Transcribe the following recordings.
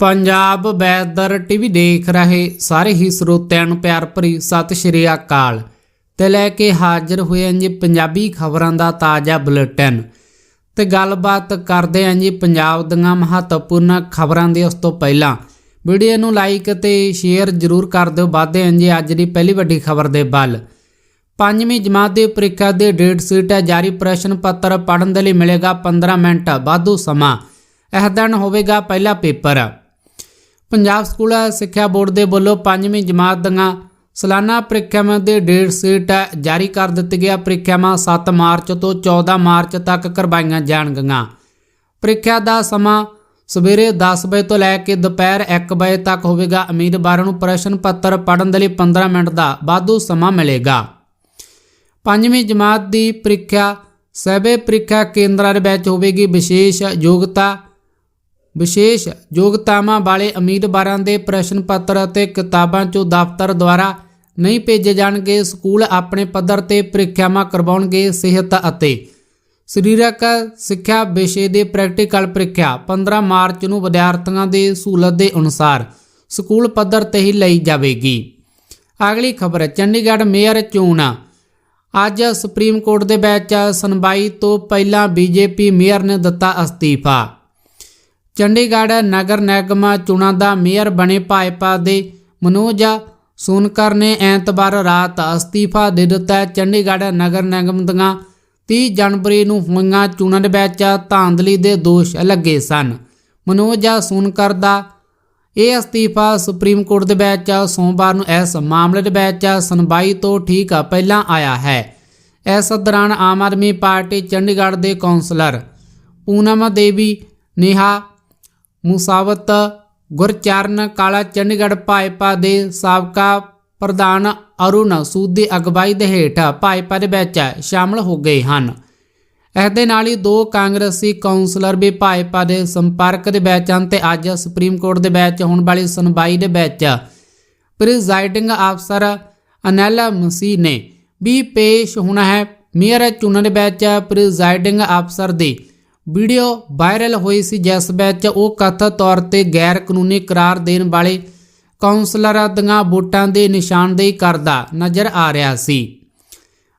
Punjab weather TV ਦੇਖ ਰਹੇ ਸਾਰੇ ਹੀ ਸਰੋਤਿਆਂ ਨੂੰ ਪਿਆਰ ਭਰੀ ਸਤਿ ਸ਼੍ਰੀ ਅਕਾਲ ਤੇ ਲੈ ਕੇ ਹਾਜ਼ਰ ਹੋਏ ਹਾਂ ਜੀ ਪੰਜਾਬੀ ਖਬਰਾਂ ਦਾ ਤਾਜ਼ਾ ਬੁਲੇਟਿਨ ਤੇ ਗੱਲਬਾਤ ਕਰਦੇ ਹਾਂ ਜੀ ਪੰਜਾਬ ਦੀਆਂ ਮਹੱਤਵਪੂਰਨ ਖਬਰਾਂ ਦੀ। ਉਸ ਤੋਂ ਪਹਿਲਾਂ ਵੀਡੀਓ ਨੂੰ ਲਾਈਕ ਅਤੇ ਸ਼ੇਅਰ ਜ਼ਰੂਰ ਕਰ ਦਿਓ। ਵਾਧੇ ਹਾਂ ਜੀ ਅੱਜ ਦੀ ਪਹਿਲੀ ਵੱਡੀ ਖਬਰ ਦੇ ਵੱਲ। ਪੰਜਵੀਂ ਜਮਾਤ ਦੀ ਪ੍ਰੀਖਿਆ ਦੇ ਡੇਟ ਸ਼ੀਟ ਹੈ। ਜਾਰੀ ਪ੍ਰਸ਼ਨ ਪੱਤਰ ਪੜ੍ਹਨ ਦੇ ਲਈ ਮਿਲੇਗਾ 15 ਮਿੰਟ। ਵਾਧੂ ਸਮਾਂ। ਇਹ ਦਿਨ ਹੋਵੇਗਾ ਪਹਿਲਾ ਪੇਪਰ। ਪੰਜਾਬ ਸਕੂਲ ਸਿੱਖਿਆ ਬੋਰਡ ਦੇ ਵੱਲੋਂ ਪੰਜਵੀਂ ਜਮਾਤ ਦੀਆਂ ਸਾਲਾਨਾ ਪ੍ਰੀਖਿਆਵਾਂ ਦੇ ਡੇਟ ਸ਼ੀਟ ਜਾਰੀ ਕਰ ਦਿੱਤੀ ਗਿਆ ਪ੍ਰੀਖਿਆਵਾਂ 7 ਮਾਰਚ ਤੋਂ 14 ਮਾਰਚ ਤੱਕ ਕਰਵਾਈਆਂ ਜਾਣਗੀਆਂ। ਪ੍ਰੀਖਿਆ ਦਾ ਸਮਾਂ ਸਵੇਰੇ 10 ਵਜੇ ਤੋਂ ਲੈ ਕੇ ਦੁਪਹਿਰ 1 ਵਜੇ ਤੱਕ ਹੋਵੇਗਾ। ਉਮੀਦਵਾਰਾਂ ਨੂੰ ਪ੍ਰਸ਼ਨ ਪੱਤਰ ਪੜ੍ਹਨ ਦੇ ਲਈ 15 ਮਿੰਟ ਦਾ ਵਾਧੂ ਸਮਾਂ ਮਿਲੇਗਾ। ਪੰਜਵੀਂ ਜਮਾਤ ਦੀ ਪ੍ਰੀਖਿਆ ਸਭੇ ਪ੍ਰੀਖਿਆ ਕੇਂਦਰਾਂ ਦੇ ਵਿੱਚ ਹੋਵੇਗੀ। ਵਿਸ਼ੇਸ਼ ਯੋਗਤਾ ਵਿਸ਼ੇਸ਼ ਯੋਗਤਾਵਾਂ ਵਾਲੇ ਉਮੀਦਵਾਰਾਂ ਦੇ ਪ੍ਰਸ਼ਨ ਪੱਤਰ ਅਤੇ ਕਿਤਾਬਾਂ ਚੋਂ ਦਫ਼ਤਰ ਦੁਆਰਾ ਨਹੀਂ ਭੇਜੇ ਜਾਣਗੇ, ਸਕੂਲ ਆਪਣੇ ਪੱਧਰ ਤੇ ਪ੍ਰੀਖਿਆਵਾਂ ਕਰਵਾਉਣਗੇ, ਸਿਹਤ ਅਤੇ ਸਰੀਰਕ ਸਿੱਖਿਆ ਵਿਸ਼ੇ ਦੇ ਪ੍ਰੈਕਟੀਕਲ ਪ੍ਰੀਖਿਆ 15 ਮਾਰਚ ਨੂੰ ਵਿਦਿਆਰਥੀਆਂ ਦੇ ਸਹੂਲਤ ਦੇ ਅਨੁਸਾਰ ਸਕੂਲ ਪੱਧਰ ਤੇ ਹੀ ਲਈ ਜਾਵੇਗੀ। ਅਗਲੀ ਖਬਰ, ਚੰਡੀਗੜ੍ਹ ਮੇਅਰ ਚੋਣ। ਅੱਜ ਸੁਪਰੀਮ ਕੋਰਟ ਦੇ ਵਿੱਚ ਸੁਣਵਾਈ ਤੋਂ ਪਹਿਲਾਂ ਬੀਜੇਪੀ ਮੇਅਰ ਨੇ ਦਿੱਤਾ ਅਸਤੀਫਾ। ਚੰਡੀਗੜ੍ਹ ਨਗਰ ਨਿਗਮ ਚੋਣਾਂ ਦਾ ਮੇਅਰ ਬਣੇ ਭਾਜਪਾ ਦੇ ਮਨੋਜ ਸੋਨਕਰ ਨੇ ਐਤਵਾਰ ਰਾਤ ਅਸਤੀਫਾ ਦੇ ਦਿੱਤਾ। ਚੰਡੀਗੜ੍ਹ ਨਗਰ ਨਿਗਮ ਦੀਆਂ 30 ਜਨਵਰੀ ਨੂੰ ਹੋਈਆਂ ਚੋਣਾਂ ਦੇ ਵਿੱਚ ਧਾਂਦਲੀ ਦੇ ਦੋਸ਼ ਲੱਗੇ ਸਨ। ਮਨੋਜ ਸੋਨਕਰ ਦਾ ਇਹ ਅਸਤੀਫਾ ਸੁਪਰੀਮ ਕੋਰਟ ਦੇ ਵਿੱਚ ਸੋਮਵਾਰ ਨੂੰ ਇਸ ਮਾਮਲੇ ਦੇ ਵਿੱਚ ਸੁਣਵਾਈ ਤੋਂ ਠੀਕ ਪਹਿਲਾਂ ਆਇਆ ਹੈ। ਇਸ ਦੌਰਾਨ ਆਮ ਆਦਮੀ ਪਾਰਟੀ ਚੰਡੀਗੜ੍ਹ ਦੇ ਕੌਂਸਲਰ ਪੂਨਮ ਦੇਵੀ, ਨੇਹਾ ਮੁਸਾਵਤ ਗੁਰਚਰਨ ਕਾਲਾ ਚੰਡੀਗੜ੍ਹ ਭਾਜਪਾ ਦੇ ਸਾਬਕਾ ਪ੍ਰਧਾਨ ਅਰੁਣ ਸੂਦ ਦੀ ਅਗਵਾਈ ਦੇ ਹੇਠ ਭਾਜਪਾ ਦੇ ਵਿੱਚ ਸ਼ਾਮਲ ਹੋ ਗਏ ਹਨ। ਇਸ ਦੇ ਨਾਲ ਹੀ ਦੋ ਕਾਂਗਰਸੀ ਕਾਉਂਸਲਰ ਵੀ ਭਾਜਪਾ ਦੇ ਸੰਪਰਕ ਦੇ ਵਿੱਚ ਹਨ ਤੇ ਅੱਜ ਸੁਪਰੀਮ ਕੋਰਟ ਦੇ ਵਿੱਚ ਹੋਣ ਵਾਲੀ ਸੁਣਵਾਈ ਦੇ ਵਿੱਚ ਪ੍ਰੀਜ਼ਾਈਡਿੰਗ ਅਫਸਰ ਅਨੈਲਾ ਮਸੀਹ ਨੇ ਵੀ ਪੇਸ਼ ਹੋਣਾ ਹੈ। ਮੇਅਰ ਚੁਣਨ ਦੇ ਵਿੱਚ ਪ੍ਰੀਜ਼ਾਈਡਿੰਗ ਅਫਸਰ ਦੀ ਵੀਡੀਓ ਵਾਇਰਲ ਹੋਈ ਸੀ, ਜਿਸ ਵਿੱਚ ਉਹ ਕਥਿਤ ਤੌਰ ਤੇ ਗੈਰ ਕਾਨੂੰਨੀ ਕਰਾਰ ਦੇਣ ਵਾਲੇ ਕਾਉਂਸਲਰਾਂ ਦੀਆਂ ਵੋਟਾਂ ਦੀ ਨਿਸ਼ਾਨਦੇਹੀ ਕਰਦਾ ਨਜ਼ਰ ਆ ਰਿਹਾ ਸੀ।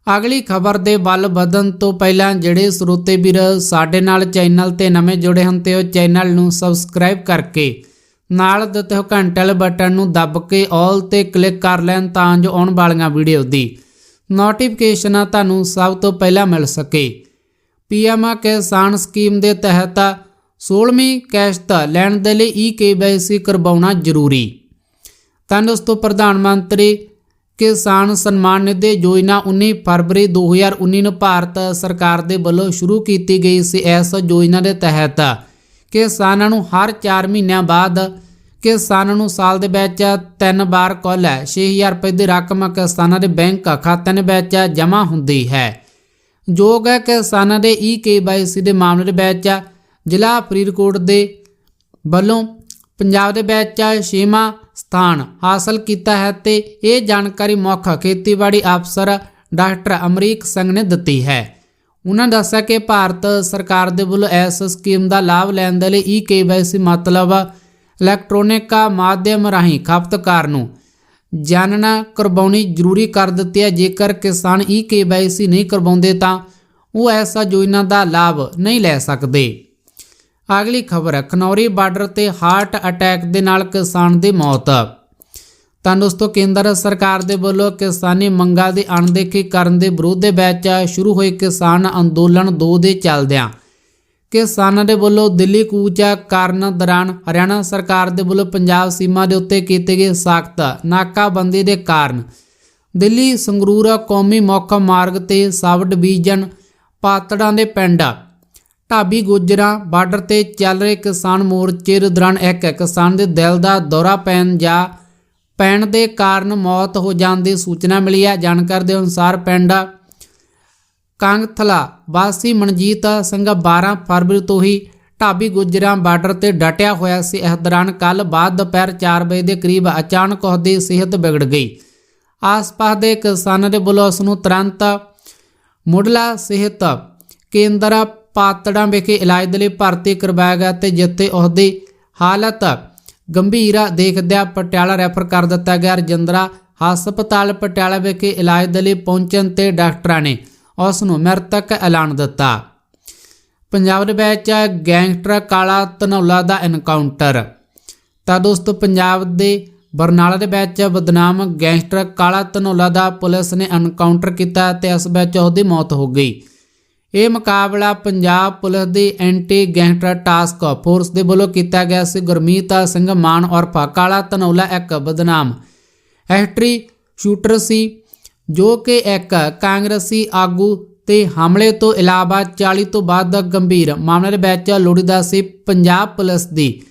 ਅਗਲੀ ਖਬਰ ਦੇ ਵੱਲ ਵਧਣ ਤੋਂ ਪਹਿਲਾਂ ਜਿਹੜੇ ਸਰੋਤੇ ਵੀਰ ਸਾਡੇ ਨਾਲ ਚੈਨਲ ਤੇ ਨਵੇਂ ਜੁੜੇ ਹਨ ਤੇ ਉਹ ਚੈਨਲ ਨੂੰ ਸਬਸਕ੍ਰਾਈਬ ਕਰਕੇ ਨਾਲ ਦਿੱਤੇ ਹੋ ਘੰਟੇ ਵਾਲੇ ਬਟਨ ਨੂੰ ਦੱਬ ਕੇ ਆਲ ਤੇ ਕਲਿੱਕ ਕਰ ਲੈਣ ਤਾਂ ਜੋ ਆਉਣ ਵਾਲੀਆਂ ਵੀਡੀਓ ਦੀ ਨੋਟੀਫਿਕੇਸ਼ਨ ਤੁਹਾਨੂੰ ਸਭ ਤੋਂ ਪਹਿਲਾਂ ਮਿਲ ਸਕੇ। ਪੀਐਮ ਕਿਸਾਨ ਸਕੀਮ ਦੇ ਤਹਿਤ 16ਵੀਂ ਕਿਸ਼ਤ ਲੈਣ ਦੇ ਲਈ ਈ-ਕੇਵਾਈਸੀ ਕਰਵਾਉਣਾ ਜ਼ਰੂਰੀ। ਤਾਂ ਦੋਸਤੋ, ਪ੍ਰਧਾਨ ਮੰਤਰੀ ਕਿਸਾਨ ਸਨਮਾਨ ਨਿਧੀ ਯੋਜਨਾ 19 ਫਰਵਰੀ 2019 ਨੂੰ ਭਾਰਤ ਸਰਕਾਰ ਦੇ ਵੱਲੋਂ ਸ਼ੁਰੂ ਕੀਤੀ ਗਈ ਸੀ। ਇਸ ਯੋਜਨਾ ਦੇ ਤਹਿਤ ਕਿਸਾਨਾਂ ਨੂੰ ਹਰ 4 ਮਹੀਨਿਆਂ ਬਾਅਦ ਕਿਸਾਨਾਂ ਨੂੰ ਸਾਲ ਦੇ ਵਿੱਚ ਤਿੰਨ ਵਾਰ ਕੁੱਲ 6000 ਰੁਪਏ ਦੀ ਰਕਮ ਕਿਸਾਨਾਂ ਦੇ ਬੈਂਕ ਖਾਤਿਆਂ ਵਿੱਚ ਜਮ੍ਹਾਂ ਹੁੰਦੀ ਹੈ। ਯੋਗ ਹੈ ਕਿਸਾਨਾਂ ਦੇ ਈ ਕੇਵਾਈਸੀ ਦੇ ਮਾਮਲੇ ਦੇ ਵਿੱਚ ਜ਼ਿਲ੍ਹਾ ਫਰੀਦਕੋਟ ਦੇ ਵੱਲੋਂ ਪੰਜਾਬ ਦੇ ਵਿੱਚ ਛੇਵਾਂ ਸਥਾਨ ਹਾਸਲ ਕੀਤਾ ਹੈ ਤੇ ਇਹ ਜਾਣਕਾਰੀ ਮੁੱਖ ਖੇਤੀਬਾੜੀ ਅਫਸਰ ਡਾਕਟਰ ਅਮਰੀਕ ਸਿੰਘ ਨੇ ਦਿੱਤੀ ਹੈ। ਉਹਨਾਂ ਦੱਸਿਆ ਕਿ ਭਾਰਤ ਸਰਕਾਰ ਦੇ ਵੱਲੋਂ ਇਸ ਸਕੀਮ ਦਾ ਲਾਭ ਲੈਣ ਦੇ ਲਈ ਈ ਕੇਵਾਈਸੀ ਮਤਲਬ ਇਲੈਕਟ੍ਰੋਨਿਕ ਮਾਧਿਅਮ ਰਾਹੀਂ ਖਪਤਕਾਰ ਨੂੰ ਜਾਣਨਾ ਕਰਵਾਉਣੀ ਜ਼ਰੂਰੀ ਕਰ ਦਿੱਤੀ ਹੈ। ਜੇਕਰ ਕਿਸਾਨ ਈ ਕੇਵਾਈਸੀ ਨਹੀਂ ਕਰਵਾਉਂਦੇ ਤਾਂ ਉਹ ਐਸਾ ਯੋਜਨਾ ਦਾ ਲਾਭ ਨਹੀਂ ਲੈ ਸਕਦੇ। ਅਗਲੀ ਖਬਰ, ਖਨੌਰੀ ਬਾਰਡਰ ਤੇ ਹਾਰਟ ਅਟੈਕ ਦੇ ਨਾਲ ਕਿਸਾਨ ਦੀ ਮੌਤ। ਤਾਂ ਦੋਸਤੋ, ਕੇਂਦਰ ਸਰਕਾਰ ਦੇ ਵੱਲੋਂ ਕਿਸਾਨੀ ਮੰਗਾਂ ਦੀ ਅਣਦੇਖੀ ਕਰਨ ਦੇ ਵਿਰੋਧ ਦੇ ਵਿੱਚ ਸ਼ੁਰੂ ਹੋਏ ਕਿਸਾਨ ਅੰਦੋਲਨ 2 ਦੇ ਚੱਲਦਿਆਂ ਕਿਸਾਨਾਂ ਦੇ ਵੱਲੋਂ ਦਿੱਲੀ ਕੂਚ ਕਰਨ ਦੌਰਾਨ ਹਰਿਆਣਾ ਸਰਕਾਰ ਦੇ ਵੱਲੋਂ ਪੰਜਾਬ ਸੀਮਾ ਦੇ ਉੱਤੇ ਕੀਤੇ ਗਏ ਸਖਤ ਨਾਕਾਬੰਦੀ ਦੇ ਕਾਰਨ ਦਿੱਲੀ ਸੰਗਰੂਰ ਕੌਮੀ ਮੁੱਖ ਮਾਰਗ ਤੇ ਸਬ ਡਿਵੀਜ਼ਨ ਪਾਤੜਾਂ ਦੇ ਪਿੰਡ ਢਾਬੀ ਗੁਜਰਾਂ ਬਾਰਡਰ ਤੇ ਚੱਲ ਰਹੇ ਕਿਸਾਨ ਮੋਰਚੇ ਦੇ ਦੌਰਾਨ ਇੱਕ ਕਿਸਾਨ ਦੇ ਦਿਲ ਦਾ ਦੌਰਾ ਪੈਣ ਜਾਂ ਪੈਣ ਦੇ ਕਾਰਨ ਮੌਤ ਹੋ ਜਾਣ ਦੀ ਸੂਚਨਾ ਮਿਲੀ ਹੈ। ਜਾਣਕਾਰੀ ਦੇ ਅਨੁਸਾਰ ਪਿੰਡ ਕਾਂਗਥਲਾ ਵਾਸੀ ਮਨਜੀਤ ਸਿੰਘ 12 ਫਰਵਰੀ ਤੋਂ ਹੀ ਢਾਬੀ ਗੁਜਰਾਂ ਬਾਰਡਰ ਤੇ ਡਟਿਆ ਹੋਇਆ ਸੀ। ਇਸ ਦੌਰਾਨ ਕੱਲ ਬਾਅਦ ਦੁਪਹਿਰ 4 ਵਜੇ ਦੇ ਕਰੀਬ ਅਚਾਨਕ ਉਸ ਦੀ ਸਿਹਤ ਵਿਗੜ ਗਈ। ਆਸ-ਪਾਸ ਦੇ ਕਿਸਾਨਾਂ ਦੇ ਵੱਲੋਂ ਉਸ ਨੂੰ ਤੁਰੰਤ ਮੁੱਢਲਾ ਸਿਹਤ ਕੇਂਦਰ ਪਾਤੜਾਂ ਵਿਖੇ ਇਲਾਜ ਦੇ ਲਈ ਭਰਤੀ ਕਰਵਾਇਆ ਗਿਆ ਤੇ ਜਿੱਥੇ ਉਹਦੀ ਹਾਲਤ ਗੰਭੀਰ ਦੇਖਦਿਆਂ ਪਟਿਆਲਾ ਰੈਫਰ ਕਰ ਦਿੱਤਾ ਗਿਆ। ਰਜਿੰਦਰਾ ਹਸਪਤਾਲ ਪਟਿਆਲਾ ਵਿਖੇ ਇਲਾਜ ਦੇ ਲਈ ਪਹੁੰਚਣ ਤੇ ਡਾਕਟਰਾਂ ਨੇ ਉਸ ਨੂੰ ਮ੍ਰਿਤਕ ਐਲਾਨ ਦਿੱਤਾ। ਪੰਜਾਬ ਦੇ ਵਿੱਚ ਗੈਂਗਸਟਰ ਕਾਲਾ ਧਨੌਲਾ ਦਾ ਐਨਕਾਊਂਟਰ ਤਾਂ ਦੋਸਤੋ ਪੰਜਾਬ ਦੇ ਬਰਨਾਲਾ ਦੇ ਵਿੱਚ ਬਦਨਾਮ ਗੈਂਗਸਟਰ ਕਾਲਾ ਧਨੌਲਾ ਦਾ ਪੁਲਿਸ ਨੇ ਐਨਕਾਊਂਟਰ ਕੀਤਾ ਤੇ ਇਸ ਵਿੱਚ ਉਹਦੀ ਮੌਤ ਹੋ ਗਈ। ਇਹ ਮੁਕਾਬਲਾ ਪੰਜਾਬ ਪੁਲਿਸ ਦੀ ਐਂਟੀ ਗੈਂਗਸਟਰ ਟਾਸਕ ਫੋਰਸ ਦੇ ਵੱਲੋਂ ਕੀਤਾ ਗਿਆ ਸੀ। ਗੁਰਮੀਤ ਸਿੰਘ ਮਾਨ ਔਰ ਕਾਲਾ ਧਨੌਲਾ, ਇੱਕ ਬਦਨਾਮ। ਐਸਟਰੀ ਸ਼ੂਟਰ ਸੀ। ਜੋ ਕਿ ਇੱਕ ਕਾਂਗਰਸੀ ਆਗੂ ਤੇ ਹਮਲੇ ਤੋਂ ਇਲਾਵਾ 40 ਤੋਂ ਵੱਧ ਗੰਭੀਰ ਮਾਮਲੇ ਦੇ ਵਿੱਚ ਲੋੜੀਦਾ ਸੀ ਪੰਜਾਬ ਪੁਲਿਸ ਦੀ।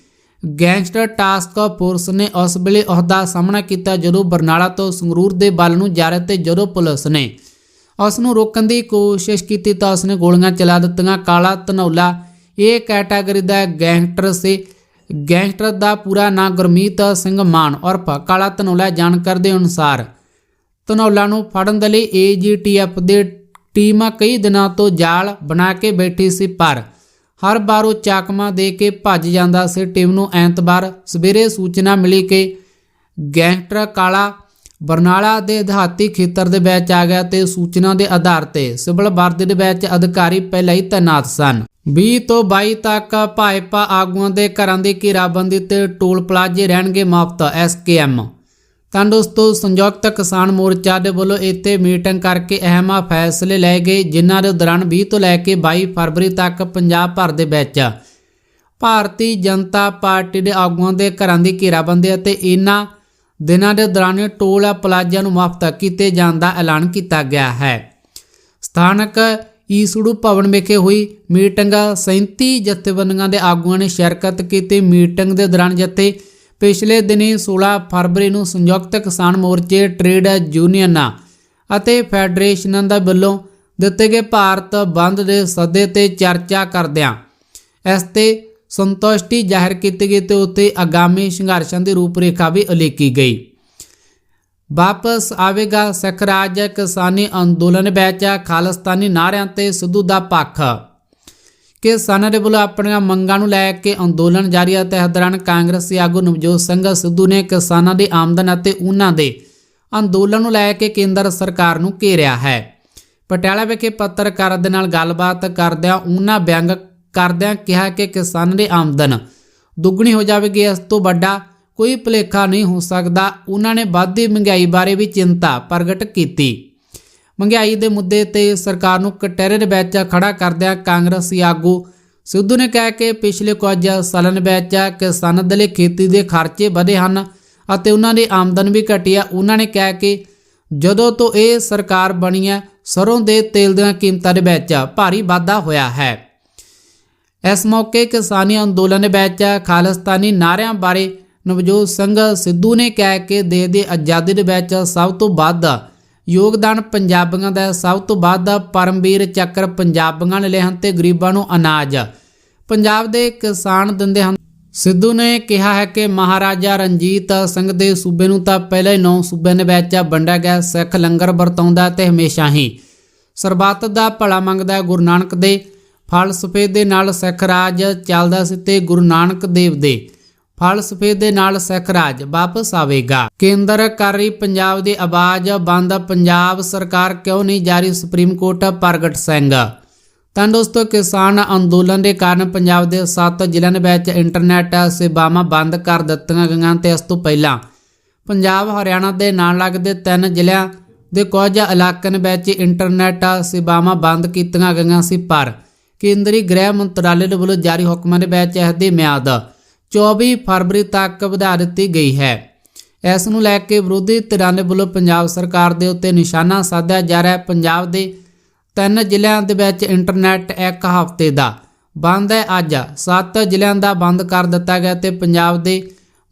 ਗੈਂਗਸਟਰ ਟਾਸਕ ਫੋਰਸ ਨੇ ਉਸ ਵੇਲੇ ਅਹੁਦਾ ਸਾਹਮਣਾ ਕੀਤਾ ਜਦੋਂ ਬਰਨਾਲਾ ਤੋਂ ਸੰਗਰੂਰ ਦੇ ਵੱਲ ਨੂੰ ਜਾ ਰਹੇ ਤੇ ਜਦੋਂ ਪੁਲਿਸ ਨੇ ਉਸ ਨੂੰ ਰੋਕਣ ਦੀ ਕੋਸ਼ਿਸ਼ ਕੀਤੀ ਤਾਂ ਉਸ ਨੇ ਗੋਲੀਆਂ ਚਲਾ ਦਿੱਤੀਆਂ। ਕਾਲਾ ਧਨੌਲਾ, ਇਹ ਕੈਟਾਗਰੀ ਦਾ ਗੈਂਗਸਟਰ ਸੀ। ਗੈਂਗਸਟਰ ਦਾ ਪੂਰਾ ਨਾਂ ਗੁਰਮੀਤ ਸਿੰਘ ਮਾਨ ਔਰ ਕਾਲਾ ਧਨੌਲਾ, ਜਾਣਕਾਰੀ ਦੇ ਅਨੁਸਾਰ ਧਨੌਲਾ ਨੂੰ ਫੜਨ ਦੇ ਲਈ ਏਜੀਟੀਐਫ ਦੇ ਟੀਮਾਂ ਕਈ ਦਿਨਾਂ ਤੋਂ ਜਾਲ ਬਣਾ ਕੇ ਬੈਠੀ ਸੀ ਪਰ ਹਰ ਵਾਰ ਉਹ ਚਾਕਮਾ ਦੇ ਕੇ ਭੱਜ ਜਾਂਦਾ ਸੀ। ਟੀਮ ਨੂੰ ਐਤਵਾਰ ਸਵੇਰੇ ਸੂਚਨਾ ਮਿਲੀ ਕਿ ਗੈਂਗਸਟਰ ਕਾਲਾ ਬਰਨਾਲਾ ਦੇ ਦਿਹਾਤੀ ਖੇਤਰ ਦੇ ਵਿੱਚ ਆ ਗਿਆ ਤੇ ਸੂਚਨਾ ਦੇ ਆਧਾਰ ਤੇ ਸਿਵਲ ਵਰਦੀ ਦੇ ਵਿੱਚ ਅਧਿਕਾਰੀ ਪਹਿਲਾਂ ਹੀ ਤਾਇਨਾਤ ਸਨ। 20 ਤੋਂ 22 ਤੱਕ ਭਾਜਪਾ ਆਗੂਆਂ ਦੇ ਘਰਾਂ ਦੀ ਘੇਰਾਬੰਦੀ ਤੇ ਟੋਲ ਪਲਾਜ਼ੇ ਰਹਿਣਗੇ ਮੁਫਤ। ਐਸਕੇਐਮ ਤਾਂ ਦੋਸਤੋ ਸੰਯੁਕਤ ਕਿਸਾਨ ਮੋਰਚਾ ਦੇ ਵੱਲੋਂ ਇੱਥੇ ਮੀਟਿੰਗ ਕਰਕੇ ਅਹਿਮ ਫੈਸਲੇ ਲਏ ਗਏ, ਜਿਨ੍ਹਾਂ ਦੇ ਦੌਰਾਨ 20 ਤੋਂ ਲੈ ਕੇ 22 ਫਰਵਰੀ ਤੱਕ ਪੰਜਾਬ ਭਰ ਦੇ ਵਿੱਚ ਭਾਰਤੀ ਜਨਤਾ ਪਾਰਟੀ ਦੇ ਆਗੂਆਂ ਦੇ ਘਰਾਂ ਦੀ ਘੇਰਾਬੰਦੀ ਅਤੇ ਇਹਨਾਂ ਦਿਨਾਂ ਦੇ ਦੌਰਾਨ ਟੋਲ ਪਲਾਜ਼ਾ ਨੂੰ ਮੁਫਤ ਕੀਤੇ ਜਾਣ ਦਾ ਐਲਾਨ ਕੀਤਾ ਗਿਆ ਹੈ। ਸਥਾਨਕ ਈਸੜੂ ਭਵਨ ਵਿਖੇ ਹੋਈ ਮੀਟਿੰਗ 37 ਜਥੇਬੰਦੀਆਂ ਦੇ ਆਗੂਆਂ ਨੇ ਸ਼ਿਰਕਤ ਕੀਤੀ। ਮੀਟਿੰਗ ਦੇ ਦੌਰਾਨ ਜਥੇ ਪਿਛਲੇ ਦਿਨੀ 16 ਫਰਵਰੀ ਨੂੰ ਸੰਯੁਕਤ ਕਿਸਾਨ ਮੋਰਚੇ ਟ੍ਰੇਡ ਯੂਨੀਅਨਾਂ ਅਤੇ ਫੈਡਰੇਸ਼ਨਾਂ ਦਾ ਵੱਲੋਂ ਦਿੱਤੇ ਗਏ ਭਾਰਤ ਬੰਦ ਦੇ ਸੱਦੇ ਤੇ ਚਰਚਾ ਕਰਦਿਆਂ ਇਸ ਤੇ ਸੰਤੁਸ਼ਟੀ ਜ਼ਾਹਿਰ ਕੀਤੀ ਗਈ ਤੇ ਉੱਤੇ ਆਗਾਮੀ ਸੰਘਰਸ਼ਾਂ ਦੀ ਰੂਪਰੇਖਾ ਵੀ ਉਲੀਕੀ ਗਈ। ਵਾਪਸ ਆਵੇਗਾ ਸਿੱਖ ਰਾਜ ਕਿਸਾਨੀ ਅੰਦੋਲਨ ਵਿੱਚ ਖਾਲਿਸਤਾਨੀ ਨਾਰਿਆਂ ਤੇ ਸਿੱਧੂ ਦਾ ਪੱਖ। ਕਿਸਾਨਾਂ ਦੇ ਵੱਲੋਂ ਆਪਣੀਆਂ ਮੰਗਾਂ ਨੂੰ ਲੈ ਕੇ ਅੰਦੋਲਨ ਜਾਰੀ ਹੈ ਤੇ ਇਸ ਦੌਰਾਨ ਕਾਂਗਰਸੀ ਆਗੂ ਨਵਜੋਤ ਸਿੰਘ ਸਿੱਧੂ ਨੇ ਕਿਸਾਨਾਂ ਦੀ ਆਮਦਨ ਅਤੇ ਉਹਨਾਂ ਦੇ ਅੰਦੋਲਨ ਨੂੰ ਲੈ ਕੇ ਕੇਂਦਰ ਸਰਕਾਰ ਨੂੰ ਘੇਰਿਆ ਹੈ। ਪਟਿਆਲਾ ਵਿਖੇ ਪੱਤਰਕਾਰਾਂ ਦੇ ਨਾਲ ਗੱਲਬਾਤ ਕਰਦਿਆਂ ਉਹਨਾਂ ਵਿਅੰਗ ਕਰਦਿਆਂ ਕਿਹਾ ਕਿ ਕਿਸਾਨਾਂ ਦੀ ਆਮਦਨ ਦੁੱਗਣੀ ਹੋ ਜਾਵੇਗੀ। ਇਸ ਤੋਂ ਵੱਡਾ ਕੋਈ ਭੁਲੇਖਾ ਨਹੀਂ ਹੋ ਸਕਦਾ। ਉਹਨਾਂ ਨੇ ਵੱਧਦੀ ਮਹਿੰਗਾਈ ਬਾਰੇ ਵੀ ਚਿੰਤਾ ਪ੍ਰਗਟ ਕੀਤੀ। ਮਹਿੰਗਾਈ ਦੇ ਮੁੱਦੇ ਤੇ ਸਰਕਾਰ ਨੂੰ ਕਟਹਿਰੇ ਦੇ ਵਿੱਚ ਖੜਾ ਕਰਦਿਆਂ ਕਾਂਗਰਸੀ ਆਗੂ ਸਿੱਧੂ ਨੇ ਕਿਹਾ ਕਿ ਪਿਛਲੇ ਕੁਝ ਸਾਲਾਂ ਵਿੱਚ ਕਿਸਾਨਾਂ ਦੇ ਲਈ ਖੇਤੀ ਦੇ ਖਰਚੇ ਵਧੇ ਹਨ ਅਤੇ ਉਹਨਾਂ ਦੀ ਆਮਦਨ ਵੀ ਘਟੀ ਹੈ ਉਹਨਾਂ ਨੇ ਕਿਹਾ ਕਿ ਜਦੋਂ ਤੋਂ ਇਹ ਸਰਕਾਰ ਬਣੀ ਹੈ, ਸਰੋਂ ਦੇ ਤੇਲ ਦੀਆਂ ਕੀਮਤਾਂ ਦੇ ਵਿੱਚ ਭਾਰੀ ਵਾਧਾ ਹੋਇਆ ਹੈ। ਇਸ ਮੌਕੇ ਕਿਸਾਨੀ ਅੰਦੋਲਨ ਦੇ ਵਿੱਚ ਖਾਲਿਸਤਾਨੀ ਨਾਰਿਆਂ ਬਾਰੇ ਨਵਜੋਤ ਸਿੰਘ ਸਿੱਧੂ ਨੇ ਕਿਹਾ ਕਿ ਦੇਸ਼ ਦੀ ਆਜ਼ਾਦੀ ਦੇ ਵਿੱਚ ਸਭ ਤੋਂ ਵੱਧ ਯੋਗਦਾਨ ਪੰਜਾਬੀਆਂ ਦਾ ਸਭ ਤੋਂ ਵੱਧ ਪਰਮਵੀਰ ਚੱਕਰ ਪੰਜਾਬੀਆਂ ਨੇ ਲਏ ਹਨ ਤੇ ਗਰੀਬਾਂ ਨੂੰ ਅਨਾਜ। ਪੰਜਾਬ ਦੇ ਕਿਸਾਨ ਦਿੰਦੇ ਹਨ। ਸਿੱਧੂ ਨੇ ਕਿਹਾ ਹੈ ਕਿ ਮਹਾਰਾਜਾ ਰਣਜੀਤ ਸਿੰਘ ਦੇ ਸੂਬੇ ਨੂੰ ਤਾਂ ਪਹਿਲਾਂ ਹੀ ਨੌ ਸੂਬਿਆਂ ਦੇ ਵਿੱਚ ਵੰਡਿਆ ਗਿਆ, ਸਿੱਖ ਲੰਗਰ ਵਰਤਾਉਂਦਾ ਤੇ ਹਮੇਸ਼ਾ ਹੀ। ਸਰਬੱਤ ਦਾ ਭਲਾ ਮੰਗਦਾ ਗੁਰੂ ਨਾਨਕ ਦੇ। ਫਲਸਫੇ ਦੇ ਨਾਲ ਸਿੱਖ ਰਾਜ ਚੱਲਦਾ ਸੀ ਤੇ ਗੁਰੂ ਨਾਨਕ ਦੇਵ ਦੇ। ਫਲਸਫੇ ਦੇ ਨਾਲ ਸਿੱਖ ਰਾਜ ਵਾਪਸ ਆਵੇਗਾ। ਕੇਂਦਰ ਕਰ ਰਹੀ ਪੰਜਾਬ ਦੀ ਆਵਾਜ਼ ਬੰਦ। ਪੰਜਾਬ ਸਰਕਾਰ ਕਿਉਂ ਨਹੀਂ ਜਾਰੀ? ਸੁਪਰੀਮ ਕੋਰਟ ਪ੍ਰਗਟ ਸਿੰਘ। ਤਾਂ ਦੋਸਤੋ, ਕਿਸਾਨ ਅੰਦੋਲਨ ਦੇ ਕਾਰਨ ਪੰਜਾਬ ਦੇ 7 ਜ਼ਿਲ੍ਹਿਆਂ ਵਿੱਚ ਇੰਟਰਨੈਟ ਸੇਵਾਵਾਂ ਬੰਦ ਕਰ ਦਿੱਤੀਆਂ ਗਈਆਂ ਤੇ ਇਸ ਤੋਂ ਪਹਿਲਾਂ ਪੰਜਾਬ, ਹਰਿਆਣਾ ਦੇ ਨਾਲ ਲੱਗਦੇ ਤਿੰਨ ਜ਼ਿਲ੍ਹਿਆਂ ਦੇ ਕੁਝ ਇਲਾਕਿਆਂ ਵਿੱਚ ਇੰਟਰਨੈਟ ਸੇਵਾਵਾਂ ਬੰਦ ਕੀਤੀਆਂ ਗਈਆਂ ਸੀ, ਪਰ ਕੇਂਦਰੀ ਗ੍ਰਹਿ ਮੰਤਰਾਲੇ ਦੇ ਵੱਲੋਂ ਜਾਰੀ ਹੁਕਮਾਂ ਦੇ ਵਿੱਚ ਇਸ ਦੀ ਮਿਆਦ 24 ਫਰਵਰੀ ਤੱਕ ਵਧਾ ਦਿੱਤੀ ਗਈ ਹੈ। ਇਸ ਨੂੰ ਲੈ ਕੇ ਵਿਰੋਧੀ ਧਿਰਾਂ ਦੇ ਵੱਲੋਂ ਪੰਜਾਬ ਸਰਕਾਰ ਦੇ ਉੱਤੇ ਨਿਸ਼ਾਨਾ ਸਾਧਿਆ ਜਾ ਰਿਹਾ ਹੈ। ਪੰਜਾਬ ਦੇ ਤਿੰਨ ਜ਼ਿਲ੍ਹਿਆਂ ਦੇ ਵਿੱਚ ਇੰਟਰਨੈਟ ਇੱਕ ਹਫ਼ਤੇ ਦਾ ਬੰਦ ਹੈ। ਅੱਜ ਸੱਤ ਜ਼ਿਲ੍ਹਿਆਂ ਦਾ ਬੰਦ ਕਰ ਦਿੱਤਾ ਗਿਆ ਤੇ ਪੰਜਾਬ ਦੇ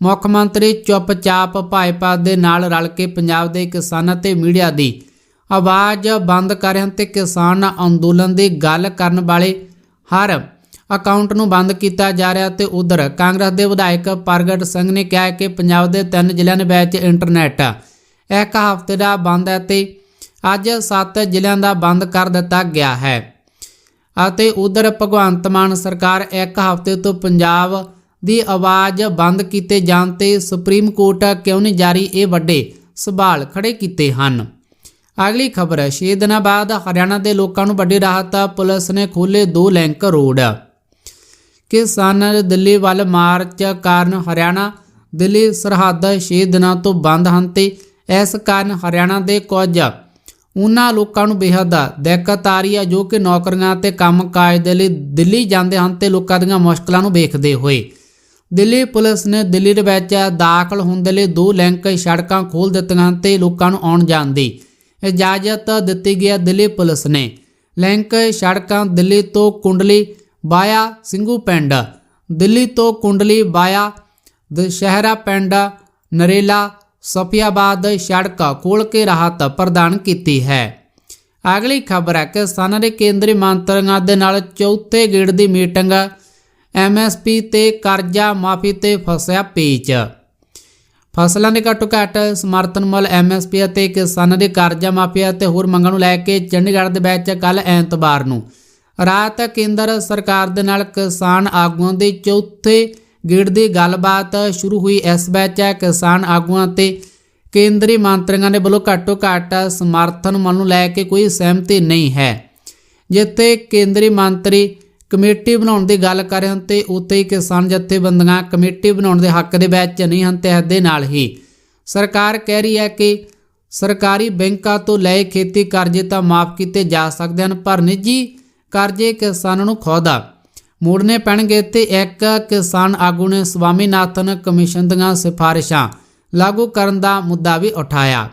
ਮੁੱਖ ਮੰਤਰੀ ਚੁੱਪਚਾਪ ਭਾਜਪਾ ਦੇ ਨਾਲ ਰਲ ਕੇ ਪੰਜਾਬ ਦੇ ਕਿਸਾਨਾਂ ਤੇ ਮੀਡੀਆ ਦੀ ਆਵਾਜ਼ ਬੰਦ ਕਰ ਤੇ ਕਿਸਾਨ ਅੰਦੋਲਨ ਦੀ ਗੱਲ ਕਰਨ ਵਾਲੇ ਹਰ ਅਕਾਊਂਟ ਨੂੰ ਬੰਦ ਕੀਤਾ ਜਾ ਰਿਹਾ ਤੇ ਉਧਰ ਕਾਂਗਰਸ ਦੇ ਵਿਧਾਇਕ ਪ੍ਰਗਟ ਸਿੰਘ ਨੇ ਕਿਹਾ ਕਿ ਪੰਜਾਬ ਦੇ ਤਿੰਨ ਜ਼ਿਲ੍ਹਿਆਂ ਵਿੱਚ ਇੰਟਰਨੈਟ ਇੱਕ ਹਫ਼ਤੇ ਦਾ ਬੰਦ ਹੈ ਤੇ ਅੱਜ 7 ਜ਼ਿਲ੍ਹਿਆਂ ਦਾ ਬੰਦ ਕਰ ਦਿੱਤਾ ਗਿਆ ਹੈ। ਅਤੇ ਉਧਰ ਭਗਵੰਤ ਮਾਨ ਸਰਕਾਰ ਇੱਕ ਹਫ਼ਤੇ ਤੋਂ ਪੰਜਾਬ ਦੀ ਆਵਾਜ਼ ਬੰਦ ਕੀਤੇ ਜਾਣ ਤੇ ਸੁਪਰੀਮ ਕੋਰਟ ਕਿਉਂ ਨਹੀਂ ਜਾਰੀ, ਇਹ ਵੱਡੇ ਸਵਾਲ ਖੜੇ ਕੀਤੇ ਹਨ। ਅਗਲੀ ਖਬਰ ਹੈ, ਛੇ ਦਿਨਾਂ ਬਾਅਦ ਹਰਿਆਣਾ ਦੇ ਲੋਕਾਂ ਨੂੰ ਵੱਡੀ ਰਾਹਤ ਪੁਲਿਸ ਨੇ ਖੋਲੇ ਦੋ ਲਿੰਕ ਰੋਡ। ਕਿਸਾਨ ਦਿੱਲੀ ਵੱਲ ਮਾਰਚ ਕਾਰਨ ਹਰਿਆਣਾ ਦਿੱਲੀ ਸਰਹੱਦ 6 ਦਿਨਾਂ ਤੋਂ ਬੰਦ ਹਨ ਤੇ ਇਸ ਕਾਰਨ ਹਰਿਆਣਾ ਦੇ ਕੁਝ ਉਹਨਾਂ ਲੋਕਾਂ ਨੂੰ ਬੇਹੱਦ ਦਿੱਕਤ ਆ ਰਹੀ ਹੈ ਜੋ ਕਿ ਨੌਕਰੀਆਂ ਤੇ ਕੰਮਕਾਜ ਦੇ ਲਈ ਦਿੱਲੀ ਜਾਂਦੇ ਹਨ ਤੇ ਲੋਕਾਂ ਦੀਆਂ ਮੁਸ਼ਕਲਾਂ ਨੂੰ ਵੇਖਦੇ ਹੋਏ। ਦਿੱਲੀ ਪੁਲਿਸ ਨੇ ਦਿੱਲੀ ਦੇ ਵਿੱਚ ਦਾਖਲ ਹੋਣ ਦੇ ਲਈ ਦੋ ਲਿੰਕ ਸੜਕਾਂ ਖੋਲ ਦਿੱਤੀਆਂ ਤੇ ਲੋਕਾਂ ਨੂੰ ਆਉਣ ਜਾਣ ਦੀ ਇਜਾਜ਼ਤ ਦਿੱਤੀ ਗਈ ਹੈ। ਦਿੱਲੀ ਪੁਲਿਸ ਨੇ ਲਿੰਕ ਸੜਕਾਂ ਦਿੱਲੀ ਤੋਂ ਕੁੰਡਲੀ ਬਾਇਆ ਸਿੰਘੂ ਪਿੰਡ। ਦਿੱਲੀ ਤੋਂ ਕੁੰਡਲੀ ਬਾਇਆ ਦੁਸ਼ਹਿਰਾ ਪਿੰਡ, ਨਰੇਲਾ, ਸਫੀਆਬਾਦ ਸੜਕ ਖੋਲ ਕੇ ਰਾਹਤ ਪ੍ਰਦਾਨ ਕੀਤੀ ਹੈ। ਅਗਲੀ ਖਬਰ ਹੈ ਕਿ ਕਿਸਾਨਾਂ ਦੇ ਕੇਂਦਰੀ ਮੰਤਰੀਆਂ ਦੇ ਨਾਲ ਚੌਥੇ ਗੇੜ ਦੀ ਮੀਟਿੰਗ, ਐਮਐਸਪੀ ਤੇ ਕਰਜ਼ਾ ਮਾਫੀ ਤੇ ਫਸਿਆ ਪੇਚ। ਫਸਲਾਂ ਦੇ ਘੱਟੋ ਘੱਟ ਸਮਰਥਨ ਮੁੱਲ ਐਮਐਸਪੀ ਅਤੇ ਕਿਸਾਨਾਂ ਦੇ ਕਰਜ਼ਾ ਮਾਫੀ ਅਤੇ ਹੋਰ ਮੰਗਾਂ ਨੂੰ ਲੈ ਕੇ ਚੰਡੀਗੜ੍ਹ ਦੇ ਵਿੱਚ ਕੱਲ ਐਤਵਾਰ ਨੂੰ ਰਾਤ ਕੇਂਦਰ ਸਰਕਾਰ ਦੇ ਨਾਲ ਕਿਸਾਨ ਆਗੂਆਂ ਦੇ ਚੌਥੇ ਗੇੜ ਦੀ ਗੱਲਬਾਤ ਸ਼ੁਰੂ ਹੋਈ। ਇਸ ਵਿੱਚ ਕਿਸਾਨ ਆਗੂਆਂ ਤੇ ਕੇਂਦਰੀ ਮੰਤਰੀਆਂ ਦੇ ਵੱਲੋਂ ਘੱਟੋ ਘੱਟ ਸਮਰਥਨ ਮਨ ਨੂੰ ਲੈ ਕੇ ਕੋਈ ਸਹਿਮਤੀ ਨਹੀਂ ਹੈ। ਜਿੱਥੇ ਕੇਂਦਰੀ ਮੰਤਰੀ ਕਮੇਟੀ ਬਣਾਉਣ ਦੀ ਗੱਲ ਕਰ ਰਹੇ ਹਨ ਤੇ ਉੱਥੇ ਹੀ ਕਿਸਾਨ ਜਥੇਬੰਦੀਆਂ ਕਮੇਟੀ ਬਣਾਉਣ ਦੇ ਹੱਕ ਦੇ ਵਿੱਚ ਨਹੀਂ ਹਨ ਤੇ ਦੇ ਨਾਲ ਹੀ। ਸਰਕਾਰ ਕਹਿ ਰਹੀ ਹੈ ਕਿ ਸਰਕਾਰੀ ਬੈਂਕਾਂ ਤੋਂ ਲਏ ਖੇਤੀ ਕਰਜ਼ੇ ਤਾਂ ਮਾਫ ਕੀਤੇ ਜਾ ਸਕਦੇ ਹਨ, ਪਰ ਨਿੱਜੀ ਕਰਜ਼ੇ ਕਿਸਾਨਾਂ ਨੂੰ ਖੁਦ ਮੋੜਨੇ ਪੈਣਗੇ ਤੇ ਇੱਕ ਕਿਸਾਨ ਆਗੂ ਨੇ ਸਵਾਮੀਨਾਥਨ ਕਮਿਸ਼ਨ ਦੀਆਂ ਸਿਫਾਰਿਸ਼ਾਂ ਲਾਗੂ ਕਰਨ ਦਾ ਮੁੱਦਾ ਵੀ ਉਠਾਇਆ।